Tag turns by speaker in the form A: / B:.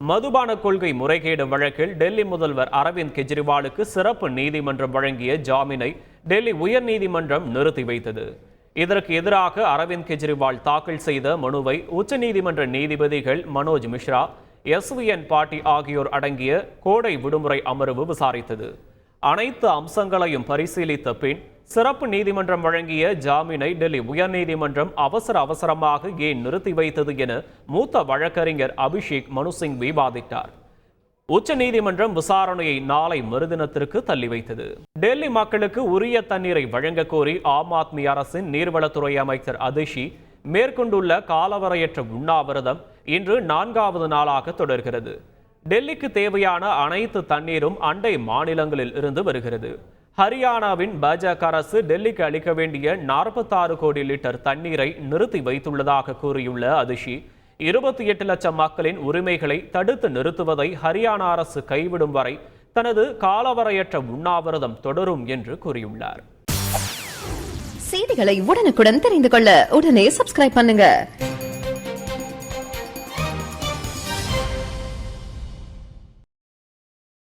A: மதுபான கொள்கை முறைகேடு வழக்கில் டெல்லி முதல்வர் அரவிந்த் கெஜ்ரிவாலுக்கு சிறப்பு நீதிமன்றம் வழங்கிய ஜாமீனை டெல்லி உயர்நீதிமன்றம் நிறுத்தி வைத்தது. இதற்கு எதிராக அரவிந்த் கெஜ்ரிவால் தாக்கல் செய்த மனுவை உச்சநீதிமன்ற நீதிபதிகள் மனோஜ் மிஸ்ரா எஸ்விஎன் பாட்டி ஆகியோர் அடங்கிய கோடை விடுமுறை அமர்வு விசாரித்தது. அனைத்து அம்சங்களையும் பரிசீலித்த பின் சிறப்பு நீதிமன்றம் வழங்கிய ஜாமீனை டெல்லி உயர்நீதிமன்றம் அவசர அவசரமாக ஏன் நிறுத்தி வைத்தது என மூத்த வழக்கறிஞர் அபிஷேக் மனுசிங் விவாதித்தார் உச்ச நீதிமன்றம் விசாரணையை நாளை மறுதினத்திற்கு தள்ளி வைத்தது. டெல்லி மக்களுக்கு உரிய தண்ணீரை வழங்க கோரி ஆம் ஆத்மி அரசின் நீர்வளத்துறை அமைச்சர் அதிஷி மேற்கொண்டுள்ள காலவரையற்ற உண்ணாவிரதம் இன்று நான்காவது நாளாக தொடர்கிறது. டெல்லிக்கு தேவையான அனைத்து தண்ணீரும் அண்டை மாநிலங்களில் இருந்து வருகிறது. ஹரியானாவின் பாஜக அரசு டெல்லிக்கு அளிக்க வேண்டிய நாற்பத்தாறு கோடி லிட்டர் தண்ணீரை நிறுத்தி வைத்துள்ளதாக கூறியுள்ள அதிஷி இருபத்தி எட்டு லட்சம் மக்களின் உரிமைகளை தடுத்து நிறுத்துவதை ஹரியானா அரசு கைவிடும் வரை தனது காலவரையற்ற உண்ணாவிரதம் தொடரும் என்று கூறியுள்ளார்.
B: செய்திகளை உடனுக்குடன் தெரிந்து கொள்ள உடனே சப்ஸ்கிரைப் பண்ணுங்க.